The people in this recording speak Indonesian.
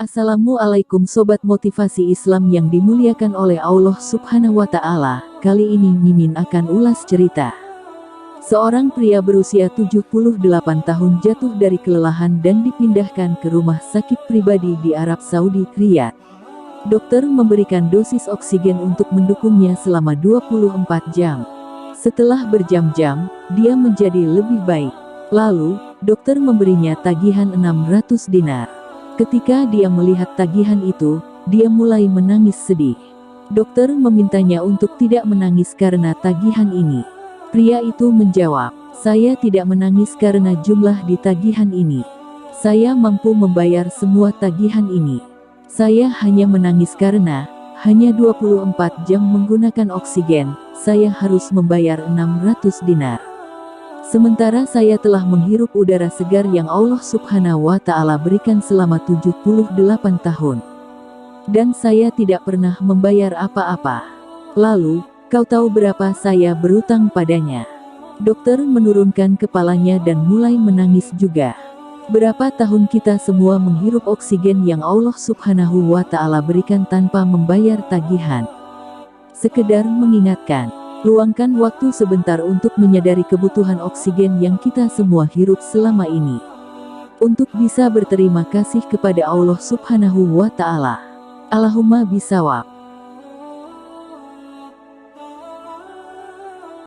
Assalamualaikum Sobat Motivasi Islam yang dimuliakan oleh Allah Subhanahu wa Ta'ala. Kali ini Mimin akan ulas cerita. Seorang pria berusia 78 tahun jatuh dari kelelahan dan dipindahkan ke rumah sakit pribadi di Arab Saudi, Riyadh. Dokter memberikan dosis oksigen untuk mendukungnya selama 24 jam. Setelah berjam-jam, dia menjadi lebih baik. Lalu, dokter memberinya tagihan 600 dinar. Ketika dia melihat tagihan itu, dia mulai menangis sedih. Dokter memintanya untuk tidak menangis karena tagihan ini. Pria itu menjawab, saya tidak menangis karena jumlah di tagihan ini. Saya mampu membayar semua tagihan ini. Saya hanya menangis karena, hanya 24 jam menggunakan oksigen, saya harus membayar 600 dinar. Sementara saya telah menghirup udara segar yang Allah subhanahu wa ta'ala berikan selama 78 tahun. Dan saya tidak pernah membayar apa-apa. Lalu, kau tahu berapa saya berutang padanya? Dokter menurunkan kepalanya dan mulai menangis juga. Berapa tahun kita semua menghirup oksigen yang Allah subhanahu wa ta'ala berikan tanpa membayar tagihan. Sekedar mengingatkan, Luangkan waktu sebentar untuk menyadari kebutuhan oksigen yang kita semua hirup selama ini. Untuk bisa berterima kasih kepada Allah subhanahu wa ta'ala. Allahumma bisawab.